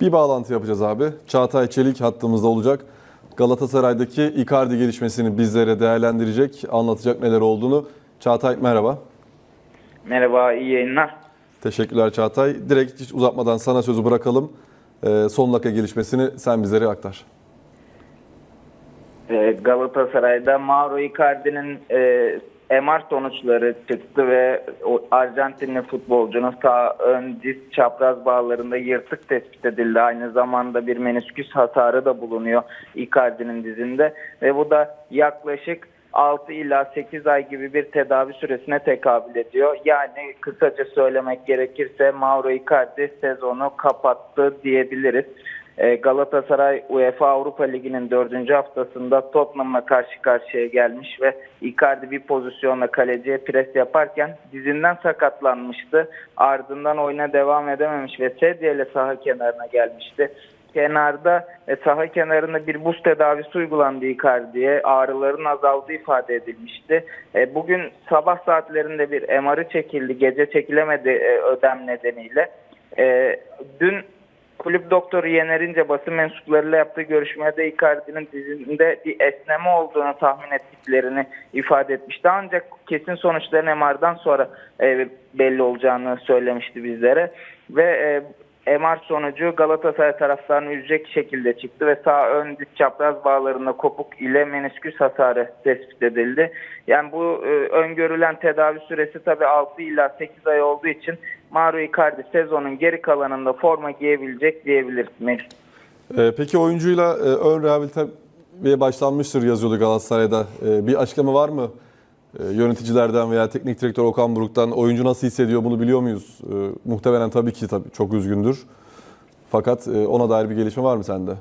Bir bağlantı yapacağız abi. Çağatay Çelik hattımızda olacak. Galatasaray'daki Icardi gelişmesini bizlere değerlendirecek, anlatacak neler olduğunu. Çağatay merhaba. Merhaba, iyi yayınlar. Teşekkürler Çağatay. Direkt hiç uzatmadan sana sözü bırakalım. Ee, son dakika gelişmesini sen bizlere aktar. Ee, Galatasaray'da Mauro Icardi'nin e, MR sonuçları çıktı ve o Arjantinli futbolcunun sağ ön diz çapraz bağlarında yırtık tespit edildi. Aynı zamanda bir menisküs hasarı da bulunuyor Icardi'nin dizinde ve bu da yaklaşık 6 ila 8 ay gibi bir tedavi süresine tekabül ediyor. Yani kısaca söylemek gerekirse Mauro Icardi sezonu kapattı diyebiliriz. Ee, Galatasaray UEFA Avrupa Ligi'nin dördüncü haftasında Tottenham'la karşı karşıya gelmiş ve Icardi bir pozisyonla kaleciye pres yaparken dizinden sakatlanmıştı. Ardından oyuna devam edememiş ve sedyeyle saha kenarına gelmişti. Kenarda e, saha kenarında bir buz tedavisi uygulandı Icardi'ye. Ağrıların azaldığı ifade edilmişti. E, bugün sabah saatlerinde bir MR'ı çekildi. Gece çekilemedi e, ödem nedeniyle. E, dün kulüp doktoru Yener basın mensuplarıyla yaptığı görüşmede Icardi'nin dizinde bir esneme olduğunu tahmin ettiklerini ifade etmişti. Ancak kesin sonuçların MR'dan sonra e, belli olacağını söylemişti bizlere. Ve e, MR sonucu Galatasaray taraftarını üzecek şekilde çıktı ve sağ ön diz çapraz bağlarında kopuk ile menisküs hasarı tespit edildi. Yani bu e, öngörülen tedavi süresi tabii 6 ila 8 ay olduğu için Mauro Icardi sezonun geri kalanında forma giyebilecek diyebiliriz Melih. Ee, peki oyuncuyla e, ön rehabilitasyona başlanmıştır yazıyordu Galatasaray'da. Ee, bir açıklama var mı? Ee, yöneticilerden veya teknik direktör Okan Buruk'tan oyuncu nasıl hissediyor bunu biliyor muyuz? Muhtemelen tabii ki tabii çok üzgündür. Fakat e, ona dair bir gelişme var mı sende?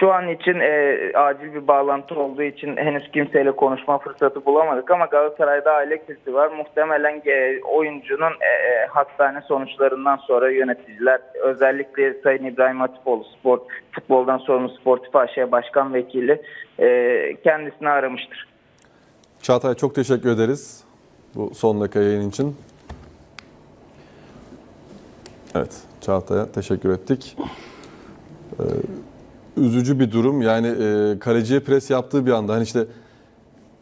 Şu an için e, acil bir bağlantı olduğu için henüz kimseyle konuşma fırsatı bulamadık ama Galatasaray'da aile krizi var. Muhtemelen e, oyuncunun e, e, hastane sonuçlarından sonra yöneticiler özellikle Sayın İbrahim Hatipoğlu spor, futboldan sorumlu Sportif AŞ Başkan Vekili e, kendisini aramıştır. Çağatay çok teşekkür ederiz bu son dakika yayın için. Evet, Çağatay'a teşekkür ettik. Ee, üzücü bir durum. Yani e, kaleciye pres yaptığı bir anda hani işte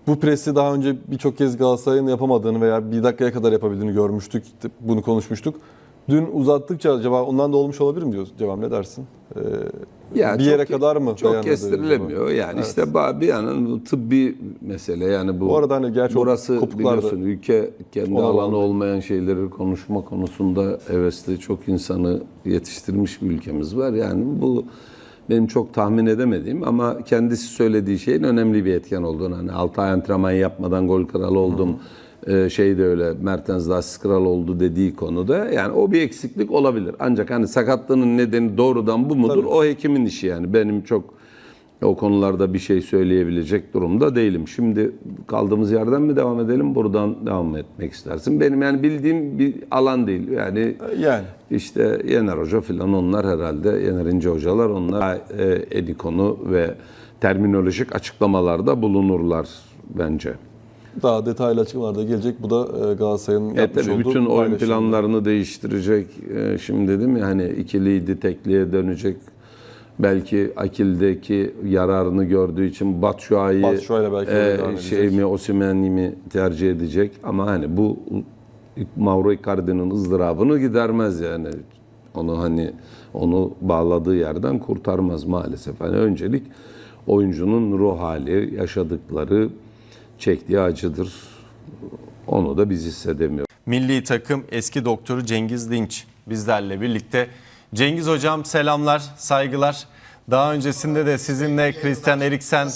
bu presi daha önce birçok kez Galatasaray'ın yapamadığını veya bir dakikaya kadar yapabildiğini görmüştük. Bunu konuşmuştuk. Dün uzattıkça acaba ondan da olmuş olabilir mi diyoruz? Cevap ne dersin? Ee, Ya bir çok- yere kadar mı Çok kestirilemiyor. Yani Evet. işte bir yanın tıbbi mesele yani bu. Bu arada hani gerçi burası da- biliyorsun ülke kendi alanı olmayan şeyleri konuşma konusunda hevesli çok insanı yetiştirmiş bir ülkemiz var. Yani bu benim çok tahmin edemediğim ama kendisi söylediği şeyin önemli bir etken olduğunu. Hani 6 ay antrenman yapmadan gol kralı oldum. Ee, şey de öyle Mertens de asist kralı oldu dediği konuda yani o bir eksiklik olabilir. Ancak hani sakatlığının nedeni doğrudan bu mudur? O hekimin işi yani. Benim çok o konularda bir şey söyleyebilecek durumda değilim. Şimdi kaldığımız yerden mi devam edelim? Buradan devam etmek istersin. Benim yani bildiğim bir alan değil. Yani Yani. işte Yener Hoca falan onlar herhalde Yener İnce hocalar onlar e, edikonu ve terminolojik açıklamalarda bulunurlar bence. Daha detaylı açıklamalar da gelecek. Bu da e, Galatasaray'ın E yapmış tabii olduğu bütün oyun planlarını değiştirecek. E, Şimdi dedim ya hani ikiliydi tekliye dönecek. Belki Akil'deki yararını gördüğü için Batshuayi öyle devam şey mi Osimhen'i mi tercih edecek ama hani bu Mauro Icardi'nin ızdırabını gidermez yani. Onu hani onu bağladığı yerden kurtarmaz maalesef. Hani öncelik oyuncunun ruh hali, yaşadıkları, çektiği acıdır. Onu da biz hissedemiyoruz. Milli takım eski doktoru Cengiz Dinç bizlerle birlikte. Cengiz hocam selamlar, saygılar. Daha öncesinde de sizinle Christian Eriksen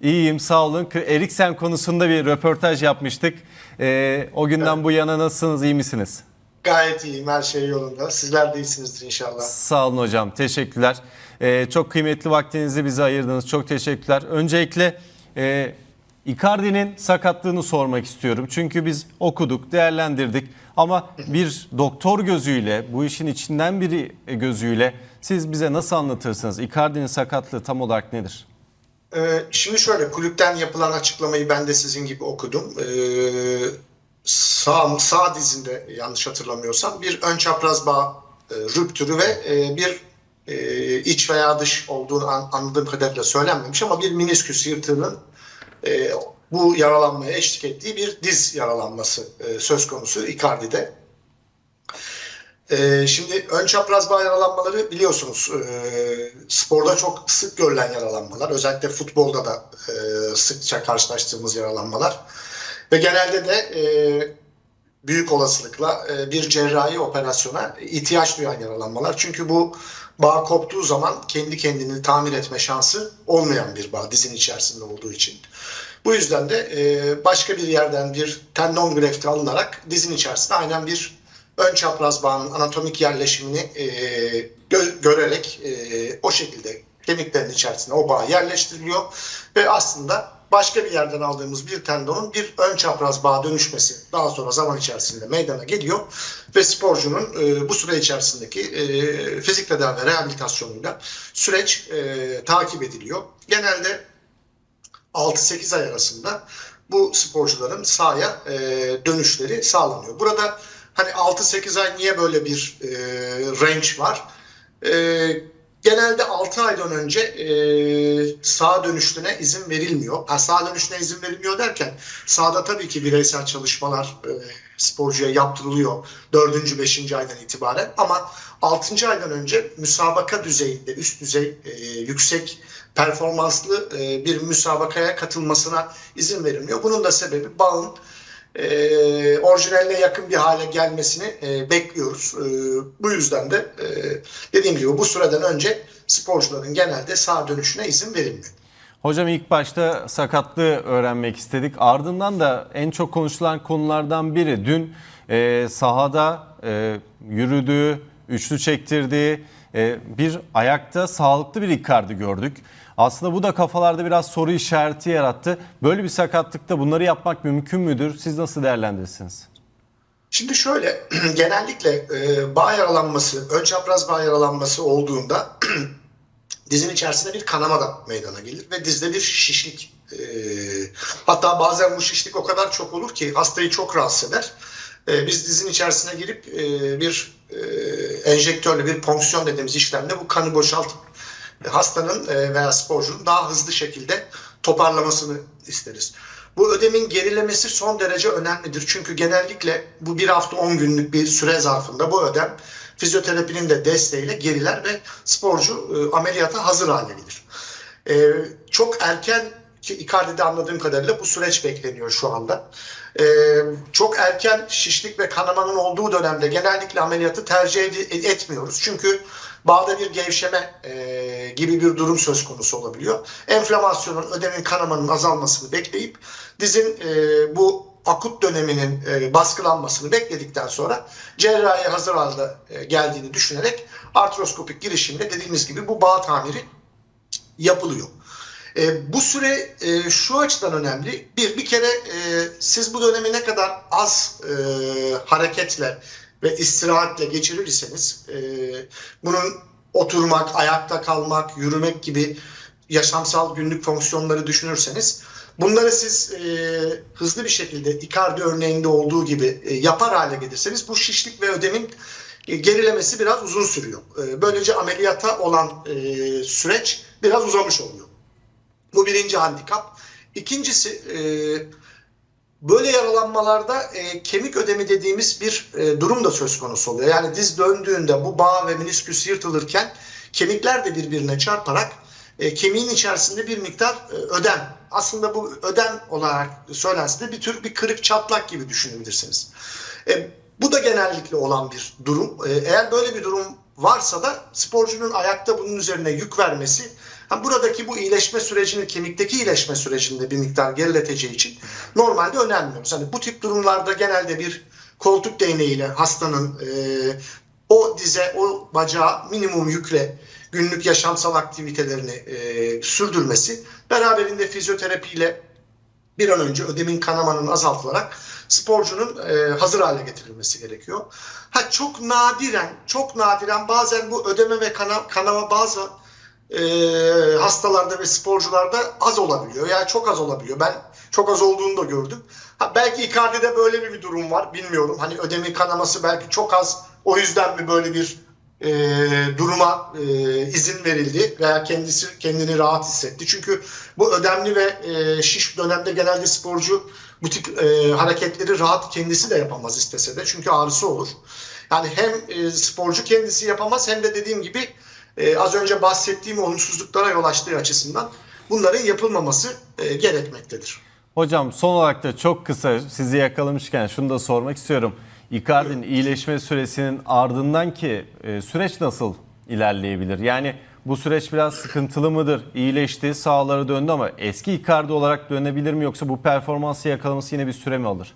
iyiyim sağ olun. Eriksen konusunda bir röportaj yapmıştık. Ee, o günden bu yana nasılsınız, iyi misiniz? Gayet iyiyim, her şey yolunda. Sizler de iyisinizdir inşallah. Sağ olun hocam, teşekkürler. Ee, çok kıymetli vaktinizi bize ayırdınız, çok teşekkürler. Öncelikle e, Icardi'nin sakatlığını sormak istiyorum. Çünkü biz okuduk, değerlendirdik. Ama bir doktor gözüyle, bu işin içinden biri gözüyle siz bize nasıl anlatırsınız? Icardi'nin sakatlığı tam olarak nedir? Ee, şimdi şöyle, kulüpten yapılan açıklamayı ben de sizin gibi okudum. Ee, sağ, sağ dizinde yanlış hatırlamıyorsam bir ön çapraz bağ e, rüptürü ve e, bir e, iç veya dış olduğunu an- anladığım kadarıyla söylenmemiş ama bir minisküs yırtığının e, bu yaralanmaya eşlik ettiği bir diz yaralanması e, söz konusu Icardi'de. E, şimdi ön çapraz bağ yaralanmaları biliyorsunuz e, sporda çok sık görülen yaralanmalar. Özellikle futbolda da e, sıkça karşılaştığımız yaralanmalar. Ve genelde de e, büyük olasılıkla e, bir cerrahi operasyona ihtiyaç duyan yaralanmalar. Çünkü bu bağ koptuğu zaman kendi kendini tamir etme şansı olmayan bir bağ dizin içerisinde olduğu için. Bu yüzden de e, başka bir yerden bir tendon grefti alınarak dizin içerisinde aynen bir ön çapraz bağın anatomik yerleşimini e, gö- görerek e, o şekilde kemiklerin içerisine o bağ yerleştiriliyor ve aslında başka bir yerden aldığımız bir tendonun bir ön çapraz bağa dönüşmesi daha sonra zaman içerisinde meydana geliyor ve sporcunun e, bu süre içerisindeki e, fizik tedavi rehabilitasyonuyla süreç e, takip ediliyor. Genelde 6-8 ay arasında bu sporcuların sahaya e, dönüşleri sağlanıyor. Burada hani 6-8 ay niye böyle bir e, range var? E, genelde 6 aydan önce e, sağ dönüşüne izin verilmiyor. Ha, sağ dönüşüne izin verilmiyor derken sahada tabii ki bireysel çalışmalar e, sporcuya yaptırılıyor 4. 5. aydan itibaren ama 6. aydan önce müsabaka düzeyinde üst düzey e, yüksek performanslı e, bir müsabakaya katılmasına izin verilmiyor. Bunun da sebebi bağın e, orijinaline yakın bir hale gelmesini e, bekliyoruz. E, bu yüzden de e, dediğim gibi bu süreden önce sporcuların genelde sağ dönüşüne izin verilmiyor. Hocam ilk başta sakatlığı öğrenmek istedik. Ardından da en çok konuşulan konulardan biri dün e, sahada e, yürüdüğü, üçlü çektirdiği e, bir ayakta sağlıklı bir Icardi gördük. Aslında bu da kafalarda biraz soru işareti yarattı. Böyle bir sakatlıkta bunları yapmak mümkün müdür? Siz nasıl değerlendirirsiniz? Şimdi şöyle genellikle e, bağ yaralanması, ön çapraz bağ yaralanması olduğunda dizin içerisinde bir kanama da meydana gelir ve dizde bir şişlik. e, hatta bazen bu şişlik o kadar çok olur ki hastayı çok rahatsız eder. E, biz dizin içerisine girip e, bir e, enjektörle bir ponksiyon dediğimiz işlemle bu kanı boşaltıp hastanın e, veya sporcunun daha hızlı şekilde toparlamasını isteriz. Bu ödemin gerilemesi son derece önemlidir. Çünkü genellikle bu bir hafta 10 günlük bir süre zarfında bu ödem fizyoterapinin de desteğiyle geriler ve sporcu e, ameliyata hazır hale gelir. E, çok erken ki Icardi'de anladığım kadarıyla bu süreç bekleniyor şu anda. E, çok erken şişlik ve kanamanın olduğu dönemde genellikle ameliyatı tercih ed- etmiyoruz. Çünkü bağda bir gevşeme e, gibi bir durum söz konusu olabiliyor. Enflamasyonun, ödemin kanamanın azalmasını bekleyip dizin e, bu akut döneminin e, baskılanmasını bekledikten sonra cerrahiye hazır halde e, geldiğini düşünerek artroskopik girişimle dediğimiz gibi bu bağ tamiri yapılıyor. E, bu süre e, şu açıdan önemli. Bir, bir kere e, siz bu dönemi ne kadar az e, hareketle ve istirahatle geçirirseniz e, bunun oturmak, ayakta kalmak, yürümek gibi yaşamsal günlük fonksiyonları düşünürseniz bunları siz e, hızlı bir şekilde Icardi örneğinde olduğu gibi e, yapar hale gelirseniz bu şişlik ve ödemin e, gerilemesi biraz uzun sürüyor. E, böylece ameliyata olan e, süreç biraz uzamış oluyor. Bu birinci handikap. İkincisi e, böyle yaralanmalarda e, kemik ödemi dediğimiz bir e, durum da söz konusu oluyor. Yani diz döndüğünde bu bağ ve menisküs yırtılırken kemikler de birbirine çarparak e, kemiğin içerisinde bir miktar e, ödem. Aslında bu ödem olarak söylense de bir tür bir kırık çatlak gibi düşünebilirsiniz. E, bu da genellikle olan bir durum. E, eğer böyle bir durum varsa da sporcunun ayakta bunun üzerine yük vermesi Ha, buradaki bu iyileşme sürecini, kemikteki iyileşme sürecinde bir miktar gerileteceği için normalde önermiyoruz. Hani bu tip durumlarda genelde bir koltuk değneğiyle hastanın e, o dize, o bacağı minimum yükle günlük yaşamsal aktivitelerini e, sürdürmesi beraberinde fizyoterapiyle bir an önce ödemin kanamanın azaltılarak sporcunun e, hazır hale getirilmesi gerekiyor. Ha çok nadiren, çok nadiren bazen bu ödeme ve kana, kanama bazı e, hastalarda ve sporcularda az olabiliyor. Yani çok az olabiliyor. Ben çok az olduğunu da gördüm. Ha, belki Icardi'de böyle bir, durum var. Bilmiyorum. Hani ödemin kanaması belki çok az. O yüzden mi böyle bir e, duruma e, izin verildi veya kendisi kendini rahat hissetti. Çünkü bu ödemli ve e, şiş dönemde genelde sporcu bu tip e, hareketleri rahat kendisi de yapamaz istese de çünkü ağrısı olur. Yani hem e, sporcu kendisi yapamaz hem de dediğim gibi e, az önce bahsettiğim olumsuzluklara yol açtığı açısından bunların yapılmaması e, gerekmektedir. Hocam son olarak da çok kısa sizi yakalamışken şunu da sormak istiyorum. Icardi'nin iyileşme süresinin ardından ki e, süreç nasıl ilerleyebilir? Yani bu süreç biraz sıkıntılı mıdır? İyileşti, sahalara döndü ama eski Icardi olarak dönebilir mi yoksa bu performansı yakalaması yine bir süre mi alır?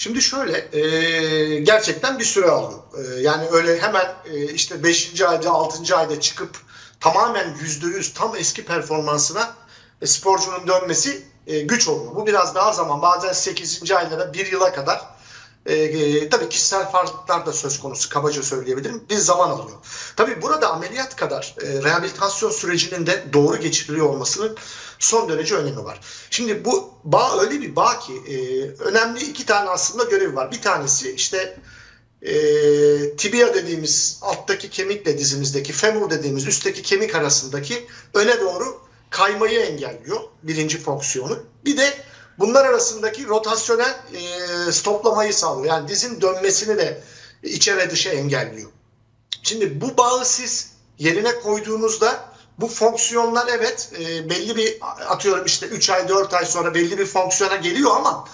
Şimdi şöyle e, gerçekten bir süre aldı. E, yani öyle hemen e, işte 5. ayda 6. ayda çıkıp tamamen %100 tam eski performansına e, sporcunun dönmesi e, güç oluyor. Bu biraz daha zaman bazen 8. aylara 1 yıla kadar e, e, tabii kişisel farklılıklar da söz konusu kabaca söyleyebilirim. Bir zaman alıyor. Tabii burada ameliyat kadar e, rehabilitasyon sürecinin de doğru geçiriliyor olmasının son derece önemi var. Şimdi bu bağ öyle bir bağ ki e, önemli iki tane aslında görevi var. Bir tanesi işte e, tibia dediğimiz alttaki kemikle dizimizdeki femur dediğimiz üstteki kemik arasındaki öne doğru kaymayı engelliyor. Birinci fonksiyonu. Bir de bunlar arasındaki rotasyonel e, stoplamayı sağlıyor. Yani dizin dönmesini de içe ve dışa engelliyor. Şimdi bu bağı siz yerine koyduğunuzda bu fonksiyonlar evet e, belli bir atıyorum işte 3 ay 4 ay sonra belli bir fonksiyona geliyor ama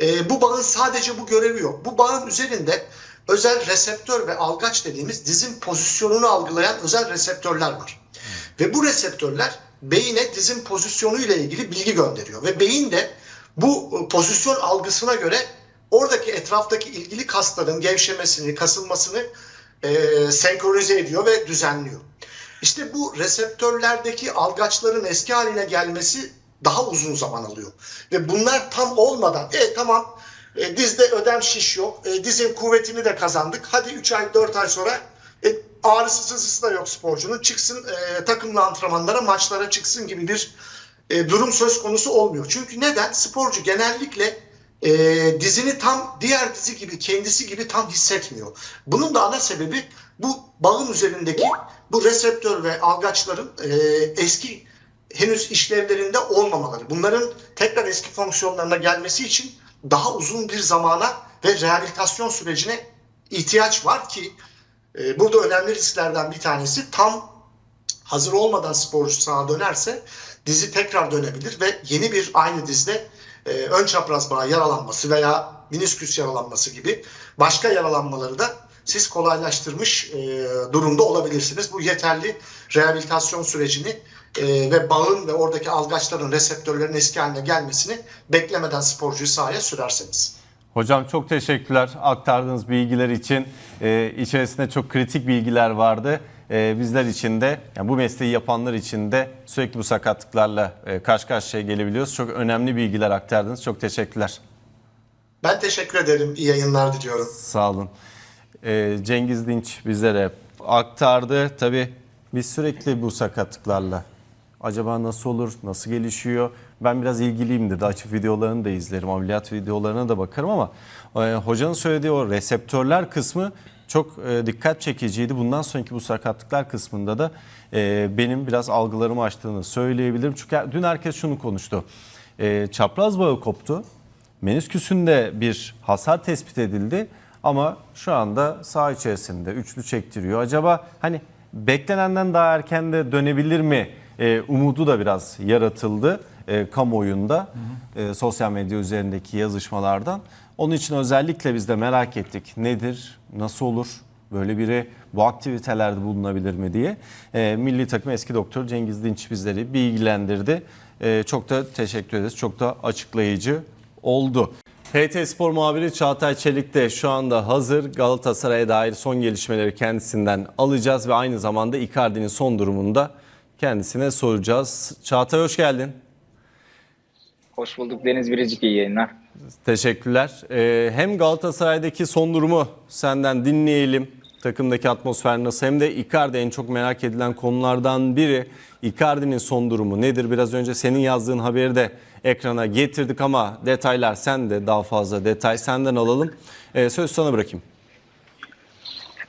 e, bu bağın sadece bu görevi yok. Bu bağın üzerinde özel reseptör ve algaç dediğimiz dizin pozisyonunu algılayan özel reseptörler var. Ve bu reseptörler beyine dizin pozisyonu ile ilgili bilgi gönderiyor. Ve beyin de bu e, pozisyon algısına göre oradaki etraftaki ilgili kasların gevşemesini, kasılmasını e, senkronize ediyor ve düzenliyor. İşte bu reseptörlerdeki algaçların eski haline gelmesi daha uzun zaman alıyor. Ve bunlar tam olmadan, e tamam e, dizde ödem şiş yok, e, dizin kuvvetini de kazandık. Hadi 3 ay 4 ay sonra e, ağrısı sızısı da yok sporcunun. Çıksın e, takımla antrenmanlara, maçlara çıksın gibi bir e, durum söz konusu olmuyor. Çünkü neden? Sporcu genellikle e, dizini tam diğer dizi gibi, kendisi gibi tam hissetmiyor. Bunun da ana sebebi bu bağın üzerindeki bu reseptör ve algaçların e, eski henüz işlevlerinde olmamaları. Bunların tekrar eski fonksiyonlarına gelmesi için daha uzun bir zamana ve rehabilitasyon sürecine ihtiyaç var ki e, burada önemli risklerden bir tanesi tam hazır olmadan sporcu sağa dönerse dizi tekrar dönebilir ve yeni bir aynı dizde e, ön çapraz bağ yaralanması veya minisküs yaralanması gibi başka yaralanmaları da siz kolaylaştırmış e, durumda olabilirsiniz. Bu yeterli rehabilitasyon sürecini e, ve bağın ve oradaki algaçların reseptörlerin eski haline gelmesini beklemeden sporcuyu sahaya sürerseniz. Hocam çok teşekkürler aktardığınız bilgiler için. Ee, içerisinde çok kritik bilgiler vardı. Ee, bizler için de, yani bu mesleği yapanlar için de sürekli bu sakatlıklarla e, karşı karşıya gelebiliyoruz. Çok önemli bilgiler aktardınız. Çok teşekkürler. Ben teşekkür ederim. İyi yayınlar diliyorum. Sağ olun. Ee, Cengiz Dinç bizlere aktardı. Tabii biz sürekli bu sakatlıklarla acaba nasıl olur, nasıl gelişiyor? Ben biraz ilgiliyimdir. de Açık videolarını da izlerim, ameliyat videolarına da bakarım ama e, hocanın söylediği o reseptörler kısmı çok e, dikkat çekiciydi. Bundan sonraki bu sakatlıklar kısmında da e, benim biraz algılarımı açtığını söyleyebilirim. Çünkü dün herkes şunu konuştu. E, çapraz bağı koptu. Menisküsünde bir hasar tespit edildi ama şu anda sağ içerisinde üçlü çektiriyor. Acaba hani beklenenden daha erken de dönebilir mi? E, umudu da biraz yaratıldı e, kamuoyunda e, sosyal medya üzerindeki yazışmalardan. Onun için özellikle biz de merak ettik. Nedir, nasıl olur, böyle biri bu aktivitelerde bulunabilir mi diye. E, Milli takım eski doktor Cengiz Dinç bizleri bilgilendirdi. E, çok da teşekkür ederiz. Çok da açıklayıcı oldu. HT Spor muhabiri Çağatay Çelik de şu anda hazır. Galatasaray'a dair son gelişmeleri kendisinden alacağız ve aynı zamanda Icardi'nin son durumunda kendisine soracağız. Çağatay hoş geldin. Hoş bulduk Deniz Biricik iyi yayınlar. Teşekkürler. Ee, hem Galatasaray'daki son durumu senden dinleyelim. Takımdaki atmosfer nasıl hem de Icardi en çok merak edilen konulardan biri. Icardi'nin son durumu nedir? Biraz önce senin yazdığın haberi de ekrana getirdik ama detaylar sen de daha fazla detay senden alalım. Ee, söz sana bırakayım.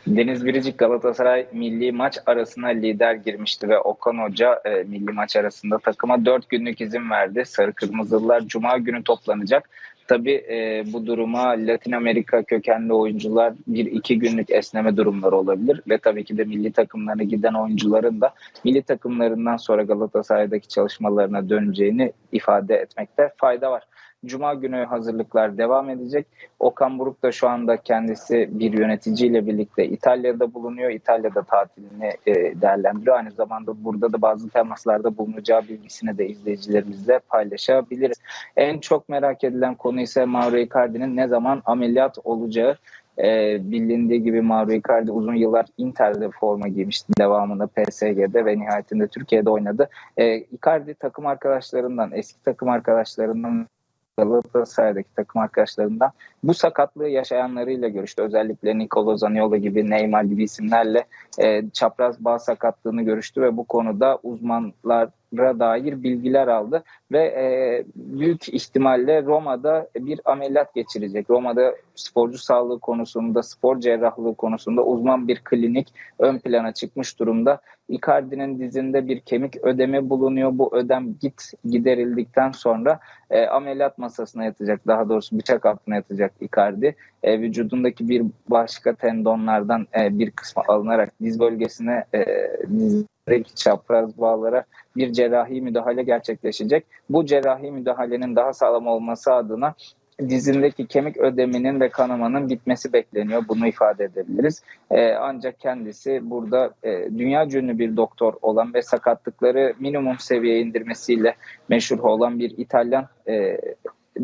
Deniz Biricik Galatasaray milli maç arasına lider girmişti ve Okan Hoca e, milli maç arasında takıma 4 günlük izin verdi. Sarı Kırmızılılar Cuma günü toplanacak. Tabii e, bu duruma Latin Amerika kökenli oyuncular bir iki günlük esneme durumları olabilir ve tabii ki de milli takımlarına giden oyuncuların da milli takımlarından sonra Galatasaray'daki çalışmalarına döneceğini ifade etmekte fayda var. Cuma günü hazırlıklar devam edecek. Okan Buruk da şu anda kendisi bir yöneticiyle birlikte İtalya'da bulunuyor. İtalya'da tatilini e, değerlendiriyor. Aynı zamanda burada da bazı temaslarda bulunacağı bilgisini de izleyicilerimizle paylaşabiliriz. En çok merak edilen konu ise Mauro Icardi'nin ne zaman ameliyat olacağı. E, bilindiği gibi Mauro Icardi uzun yıllar Inter'de forma giymişti. Devamında PSG'de ve nihayetinde Türkiye'de oynadı. E, Icardi takım arkadaşlarından, eski takım arkadaşlarından Galatasaray'daki takım arkadaşlarından bu sakatlığı yaşayanlarıyla görüştü. Özellikle Nicolo Zaniolo gibi Neymar gibi isimlerle e, çapraz bağ sakatlığını görüştü ve bu konuda uzmanlara dair bilgiler aldı ve e, büyük ihtimalle Roma'da bir ameliyat geçirecek. Roma'da sporcu sağlığı konusunda, spor cerrahlığı konusunda uzman bir klinik ön plana çıkmış durumda. Icardi'nin dizinde bir kemik ödemi bulunuyor. Bu ödem git giderildikten sonra e, ameliyat masasına yatacak. Daha doğrusu bıçak altına yatacak Icardi. E, vücudundaki bir başka tendonlardan e, bir kısmı alınarak diz bölgesine e, dizdeki çapraz bağlara bir cerrahi müdahale gerçekleşecek. Bu cerrahi müdahalenin daha sağlam olması adına dizindeki kemik ödeminin ve kanamanın bitmesi bekleniyor. Bunu ifade edebiliriz. Ee, ancak kendisi burada e, dünya ünlü bir doktor olan ve sakatlıkları minimum seviyeye indirmesiyle meşhur olan bir İtalyan e,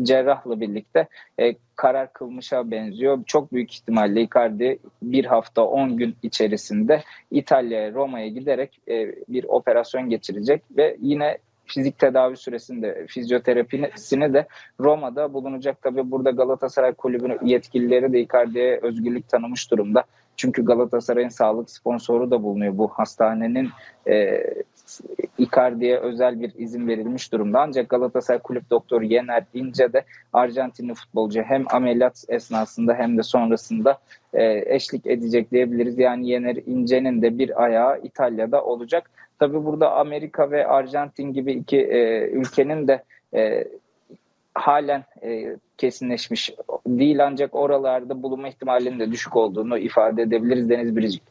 cerrahla birlikte e, karar kılmışa benziyor. Çok büyük ihtimalle Icardi bir hafta 10 gün içerisinde İtalya'ya Roma'ya giderek e, bir operasyon geçirecek ve yine fizik tedavi süresinde fizyoterapisini de Roma'da bulunacak. Tabi burada Galatasaray Kulübü'nün yetkilileri de Icardi'ye özgürlük tanımış durumda. Çünkü Galatasaray'ın sağlık sponsoru da bulunuyor. Bu hastanenin e, Icardi'ye özel bir izin verilmiş durumda. Ancak Galatasaray Kulüp Doktoru Yener İnce de Arjantinli futbolcu hem ameliyat esnasında hem de sonrasında e, eşlik edecek diyebiliriz. Yani Yener İnce'nin de bir ayağı İtalya'da olacak. Tabii burada Amerika ve Arjantin gibi iki e, ülkenin de e, halen kesinleşmiş değil ancak oralarda bulunma ihtimalinin de düşük olduğunu ifade edebiliriz Deniz Biricik.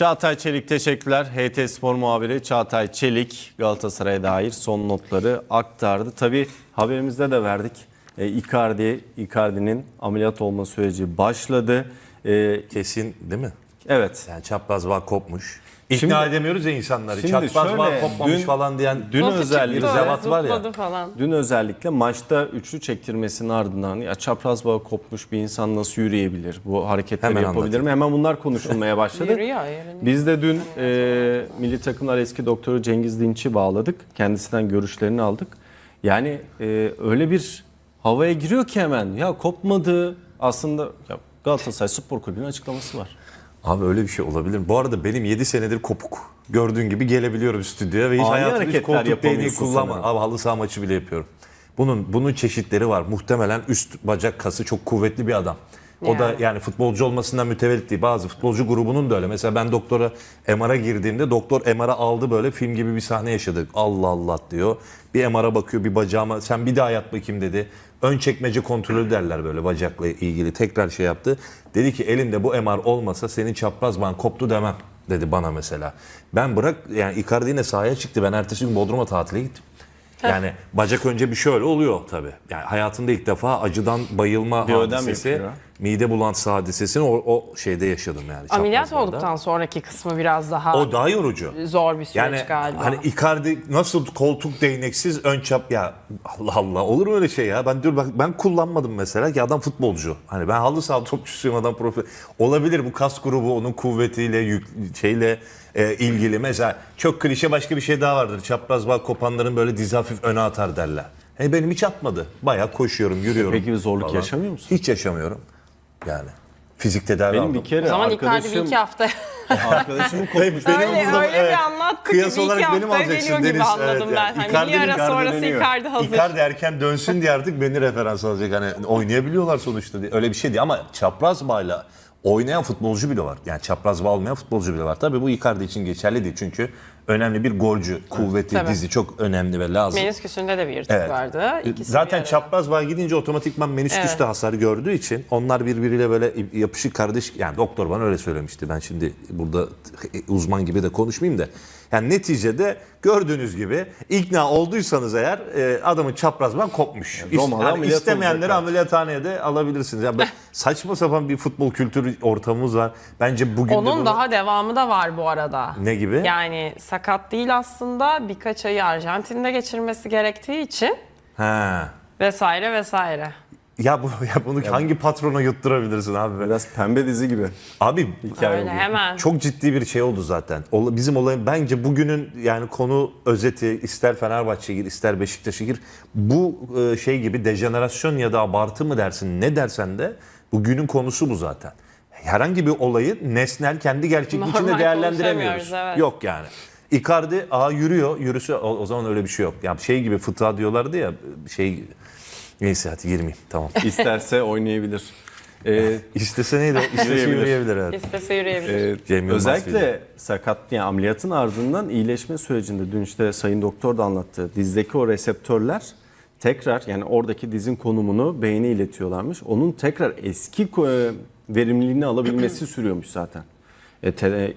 Çağatay Çelik teşekkürler. HT Spor muhabiri Çağatay Çelik Galatasaray'a dair son notları aktardı. Tabi haberimizde de verdik. E, Icardi, Icardi'nin ameliyat olma süreci başladı. E, Kesin değil mi? evet. Yani çapraz bağ kopmuş. İkna Şimdi- edemiyoruz ya insanları. Şimdi çapraz bağ şöyle, kopmamış dün- falan diyen Dün Nasıl özellikle zevat var ya. Falan. Dün özellikle maçta üçlü çektirmesinin ardından ya çapraz bağ kopmuş bir insan nasıl yürüyebilir? Bu hareketleri Hemen yapabilir anlatayım. mi? Hemen bunlar konuşulmaya başladı. Yürüyor. Biz de dün e, milli takımlar eski doktoru Cengiz Dinç'i bağladık. Kendisinden görüşlerini aldık. Yani e, öyle bir havaya giriyor ki hemen ya kopmadı. Aslında ya Galatasaray Spor Kulübü'nün açıklaması var. Abi öyle bir şey olabilir mi? Bu arada benim 7 senedir kopuk. Gördüğün gibi gelebiliyorum stüdyoya ve hiç Ani hayatımda hiç hareketler koltuk değneği yapamıyorsun kullanma. sanırım. Abi halı saha maçı bile yapıyorum. Bunun bunun çeşitleri var. Muhtemelen üst bacak kası çok kuvvetli bir adam. O da Yani. futbolcu olmasından mütevellit değil. Bazı futbolcu grubunun da öyle. Mesela ben doktora MR'a girdiğimde doktor MR'a aldı böyle film gibi bir sahne yaşadık. Allah Allah diyor. Bir MR'a bakıyor bir bacağıma sen bir daha yat bakayım dedi. Ön çekmece kontrolü derler böyle bacakla ilgili. Tekrar şey yaptı. Dedi ki elinde bu MR olmasa senin çapraz bağın koptu demem dedi bana mesela. Ben bırak yani Icardi yine sahaya çıktı. Ben ertesi gün Bodrum'a tatile gittim. Yani bacak önce bir şöyle oluyor tabii. Yani hayatında ilk defa acıdan bayılma Bir ödem hadisesi, yapıyor. Mide bulantısı hadisesini o, o şeyde yaşadım yani. Ameliyat çaprazlarda. olduktan sonraki kısmı biraz daha O daha yorucu. zor bir süreç Yani galiba. hani Icardi nasıl koltuk değneksiz ön çap ya Allah Allah olur mu öyle şey ya ben diyorum bak ben kullanmadım mesela ki adam futbolcu hani ben halı saha topçusuyum adam profil olabilir bu kas grubu onun kuvvetiyle yük, şeyle e, ilgili mesela çok klişe başka bir şey daha vardır çapraz bağ kopanların böyle dizi hafif öne atar derler. He benim hiç atmadı. Bayağı koşuyorum, yürüyorum. Peki bir zorluk yaşamıyor musun? Hiç yaşamıyorum. Yani fizik tedavi Benim aldım. bir kere o zaman Icardi bir arkadaşım iki hafta Arkadaşımın kopmuş. öyle öyle bir anlattı ki Kıyas bir iki olarak benim haftaya alacaksın geliyor gibi Deniz. anladım Evet, ben. yani Hani Icardi'nin bir ara Icardi sonrası dönüyor. Icardi hazır. Icardi erken dönsün diye artık beni referans alacak. Hani oynayabiliyorlar sonuçta diye. Öyle bir şey değil ama çapraz bağla oynayan futbolcu bile var. Yani çapraz bağ olmayan futbolcu bile var. Tabii bu Icardi için geçerli değil. Çünkü önemli bir golcü, kuvvetli, Tabii. dizi çok önemli ve lazım. Menisküsünde de bir yırtık Evet. vardı. İkisi bir Zaten çapraz bağ gidince otomatikman menisküs Evet. de hasar gördüğü için onlar birbiriyle böyle yapışık kardeş yani doktor bana öyle söylemişti. Ben şimdi burada uzman gibi de konuşmayayım da. Yani neticede gördüğünüz gibi ikna olduysanız eğer e, adamın çapraz bağ kopmuş. İst- Roma'da yani ameliyat istemeyenleri ameliyathaneye de alabilirsiniz. Yani saçma sapan bir futbol kültürü ortamımız var. Bence bugün de Onun bunu- daha devamı da var bu arada. ne gibi? Yani sakat değil aslında birkaç ayı Arjantin'de geçirmesi gerektiği için Ha. vesaire vesaire. Ya bu ya bunu hangi patrona yutturabilirsin abi? Biraz pembe dizi gibi. Abi Öyle hemen. Çok ciddi bir şey oldu zaten. Bizim olayım bence bugünün yani konu özeti ister Fenerbahçe gir ister Beşiktaş'a gir. Bu e, şey gibi dejenerasyon ya da abartı mı dersin ne dersen de bugünün konusu bu zaten. Herhangi bir olayı nesnel kendi gerçekliği içinde değerlendiremiyoruz. evet. Yok yani. Icardi aa yürüyor. Yürüse o, o zaman öyle bir şey yok. Yani şey gibi fıtığa diyorlardı ya şey neyse hadi girmeyeyim tamam. İsterse oynayabilir. Ee, İstese neydi? İstese Yürüyebilir. yürüyebilir evet. İstese yürüyebilir. e, Yılmaz Özellikle sakat yani ameliyatın ardından iyileşme sürecinde dün işte Sayın Doktor da anlattı. Dizdeki o reseptörler tekrar yani oradaki dizin konumunu beyne iletiyorlarmış. Onun tekrar eski e, verimliliğini alabilmesi sürüyormuş zaten. E, te-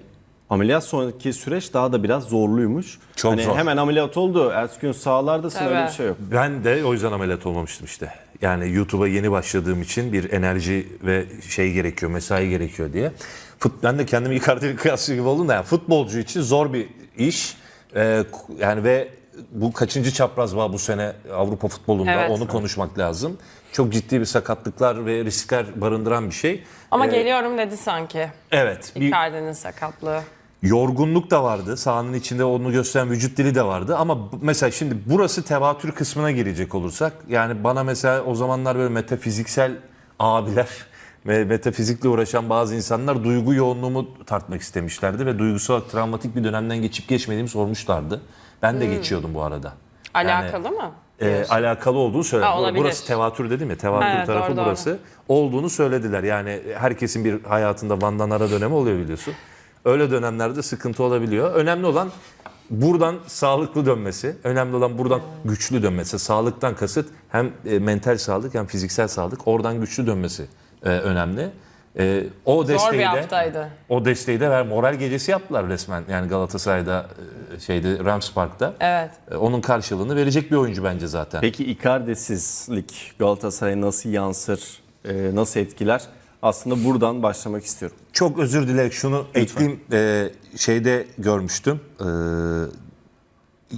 ameliyat sonraki süreç daha da biraz zorluymuş. Çok hani zor. Hemen ameliyat oldu. Ertesi gün sahalardasın öyle bir Evet. şey yok. Ben de o yüzden ameliyat olmamıştım işte. Yani YouTube'a yeni başladığım için bir enerji ve şey gerekiyor, mesai gerekiyor diye. Fut, ben de kendimi Icardi'yle kıyaslıyor gibi oldum da yani futbolcu için zor bir iş. Ee, yani ve bu kaçıncı çapraz var bu sene Avrupa futbolunda Evet. onu konuşmak lazım. Çok ciddi bir sakatlıklar ve riskler barındıran bir şey. Ama Ee, geliyorum dedi sanki. Evet. Icardi'nin sakatlığı. Yorgunluk da vardı. Sahanın içinde onu gösteren vücut dili de vardı. Ama mesela şimdi burası tevatür kısmına girecek olursak. Yani bana mesela o zamanlar böyle metafiziksel abiler ve metafizikle uğraşan bazı insanlar duygu yoğunluğumu tartmak istemişlerdi. Ve duygusal travmatik bir dönemden geçip geçmediğimi sormuşlardı. Ben de geçiyordum bu arada. Alakalı mı? e, alakalı. Ha, olabilir. burası tevatür dedim ya. Tevatür Evet, tarafı doğru, doğru. burası. Olduğunu söylediler. Yani herkesin bir hayatında Van'dan ara dönemi oluyor biliyorsun. Öyle dönemlerde sıkıntı olabiliyor. Önemli olan buradan sağlıklı dönmesi. Önemli olan buradan güçlü dönmesi. Sağlıktan kasıt hem e, mental sağlık hem fiziksel sağlık. Oradan güçlü dönmesi e, önemli. E, o Zor desteği bir de haftaydı. o desteği de ver. Moral gecesi yaptılar resmen. Yani Galatasaray'da e, şeyde Rams Park'ta. Evet. E, Onun karşılığını verecek bir oyuncu bence zaten. Peki Icardi'sizlik Galatasaray'a nasıl yansır, e, nasıl etkiler? Aslında buradan başlamak istiyorum. Çok özür dileyerek şunu ekleyeyim. Ee, şeyde görmüştüm. Ee,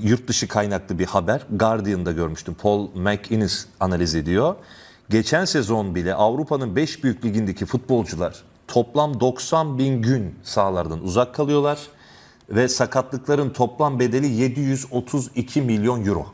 yurt dışı kaynaklı bir haber. Guardian'da görmüştüm. Paul McInnes analiz ediyor. Geçen sezon bile Avrupa'nın 5 büyük ligindeki futbolcular toplam 90 bin gün sahalardan uzak kalıyorlar. Ve sakatlıkların toplam bedeli 732 milyon euro.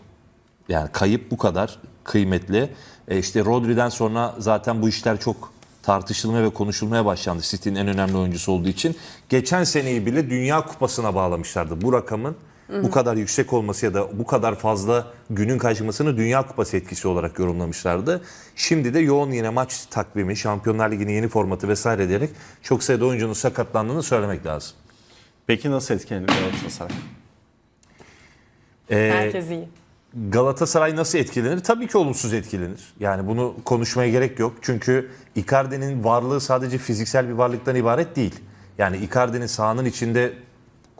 Yani kayıp bu kadar kıymetli. E işte Rodri'den sonra zaten bu işler çok tartışılmaya ve konuşulmaya başlandı. City'nin en önemli oyuncusu olduğu için. Geçen seneyi bile Dünya Kupası'na bağlamışlardı. Bu rakamın bu kadar yüksek olması ya da bu kadar fazla günün kaçmasını Dünya Kupası etkisi olarak yorumlamışlardı. Şimdi de yoğun yine maç takvimi, Şampiyonlar Ligi'nin yeni formatı vesaire diyerek çok sayıda oyuncunun sakatlandığını söylemek lazım. Peki nasıl etkilenir Galatasaray? Ee, Herkes iyi. Galatasaray nasıl etkilenir? Tabii ki olumsuz etkilenir. Yani bunu konuşmaya gerek yok. Çünkü Icardi'nin varlığı sadece fiziksel bir varlıktan ibaret değil. Yani Icardi'nin sahanın içinde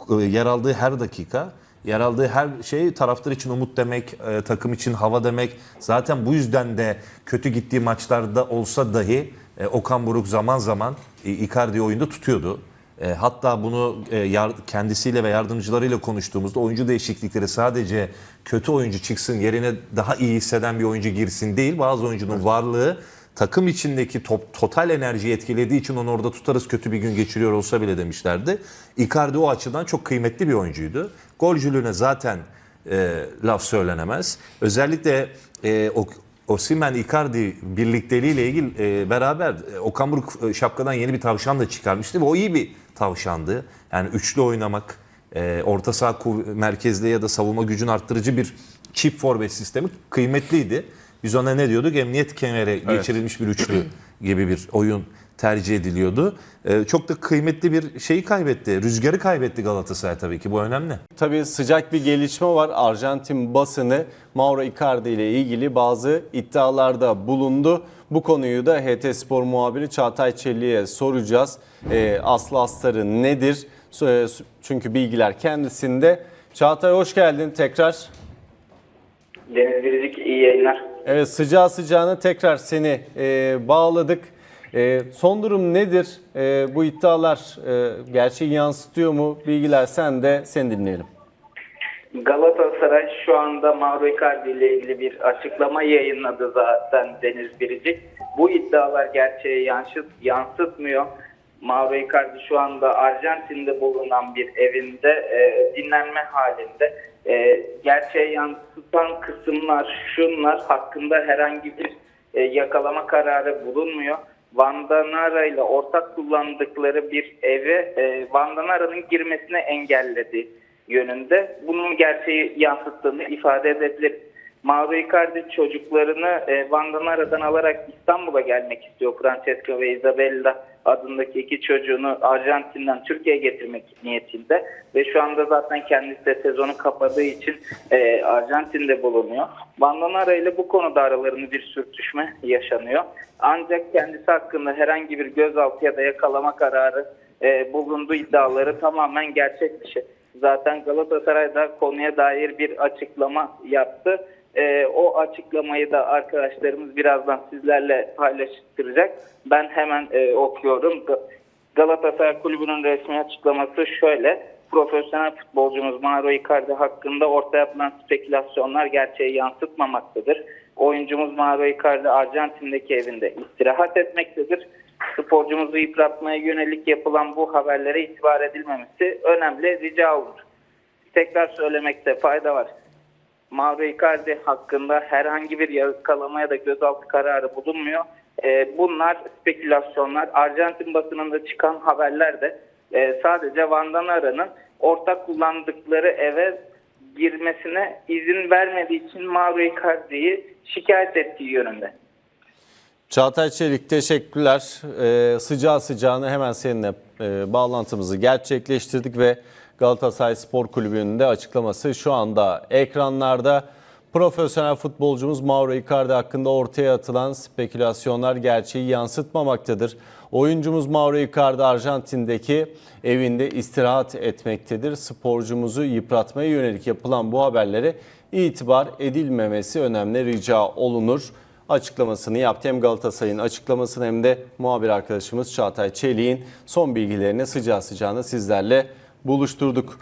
e, yer aldığı her dakika, yer aldığı her şey taraftar için umut demek, e, takım için hava demek. Zaten bu yüzden de kötü gittiği maçlarda olsa dahi e, Okan Buruk zaman zaman e, Icardi'yi oyunda tutuyordu. E, hatta bunu e, yar- kendisiyle ve yardımcılarıyla konuştuğumuzda oyuncu değişiklikleri sadece kötü oyuncu çıksın yerine daha iyi hisseden bir oyuncu girsin değil. Bazı oyuncunun varlığı takım içindeki top, total enerjiyi etkilediği için onu orada tutarız kötü bir gün geçiriyor olsa bile demişlerdi. Icardi o açıdan çok kıymetli bir oyuncuydu. Golcülüğüne zaten e, laf söylenemez. Özellikle e, o Osimhen Icardi birlikteliğiyle ilgili e, beraber e, Okan e, şapkadan yeni bir tavşan da çıkarmıştı ve o iyi bir tavşandı. Yani üçlü oynamak, e, orta saha merkezli ya da savunma gücünü arttırıcı bir çift forvet sistemi kıymetliydi. Biz ona ne diyorduk? Emniyet kemeri geçirilmiş bir üçlü gibi bir oyun tercih ediliyordu. E, çok da kıymetli bir şeyi kaybetti. Rüzgarı kaybetti Galatasaray tabii ki. Bu önemli. Tabii sıcak bir gelişme var. Arjantin basını Mauro Icardi ile ilgili bazı iddialarda bulundu. Bu konuyu da HT Spor muhabiri Çağatay Çelli'ye soracağız. Ee, aslı astarı nedir? So- Çünkü bilgiler kendisinde. Çağatay hoş geldin tekrar. Deniz Biricik iyi yayınlar. Evet sıcağı sıcağına tekrar seni e, bağladık. E, son durum nedir? E, bu iddialar e, gerçeği yansıtıyor mu? Bilgiler sen de seni dinleyelim. Galatasaray şu anda Mauro Icardi ile ilgili bir açıklama yayınladı zaten Deniz Biricik. Bu iddialar gerçeği yansıt, yansıtmıyor. Mauro Icardi şu anda Arjantin'de bulunan bir evinde e, dinlenme halinde. E, gerçeği yansıtan kısımlar şunlar hakkında herhangi bir e, yakalama kararı bulunmuyor. Vandanara ile ortak kullandıkları bir eve e, Vandanara'nın girmesine engelledi yönünde. Bunun gerçeği yansıttığını ifade edebilir. Mauro Icardi çocuklarını e, Vandanara'dan alarak İstanbul'a gelmek istiyor. Francesco ve Isabella adındaki iki çocuğunu Arjantin'den Türkiye'ye getirmek niyetinde. Ve şu anda zaten kendisi de sezonu kapadığı için e, Arjantin'de bulunuyor. Vandanara ile bu konuda aralarında bir sürtüşme yaşanıyor. Ancak kendisi hakkında herhangi bir gözaltı ya da yakalama kararı e, bulunduğu iddiaları tamamen gerçek dışı. Zaten Galatasaray da konuya dair bir açıklama yaptı. Ee, o açıklamayı da arkadaşlarımız birazdan sizlerle paylaştıracak. Ben hemen e, okuyorum. Ga- Galatasaray Kulübü'nün resmi açıklaması şöyle. Profesyonel futbolcumuz Mauro Icardi hakkında ortaya atılan spekülasyonlar gerçeği yansıtmamaktadır. Oyuncumuz Mauro Icardi Arjantin'deki evinde istirahat etmektedir. Sporcumuzu yıpratmaya yönelik yapılan bu haberlere itibar edilmemesi önemli rica olunur. Tekrar söylemekte fayda var. Mauro Icardi hakkında herhangi bir yakalama ya da gözaltı kararı bulunmuyor. Ee, bunlar spekülasyonlar. Arjantin basınında çıkan haberler de e, sadece Vandanara'nın ortak kullandıkları eve girmesine izin vermediği için Mauro Icardi'yi şikayet ettiği yönünde. Çağatay Çelik teşekkürler. Ee, sıcağı sıcağına hemen seninle e, bağlantımızı gerçekleştirdik ve Galatasaray Spor Kulübü'nün de açıklaması şu anda ekranlarda. Profesyonel futbolcumuz Mauro Icardi hakkında ortaya atılan spekülasyonlar gerçeği yansıtmamaktadır. Oyuncumuz Mauro Icardi Arjantin'deki evinde istirahat etmektedir. Sporcumuzu yıpratmaya yönelik yapılan bu haberlere itibar edilmemesi önemli rica olunur açıklamasını yaptı. Hem Galatasaray'ın açıklamasını hem de muhabir arkadaşımız Çağatay Çelik'in son bilgilerini sıcağı sıcağına sizlerle buluşturduk.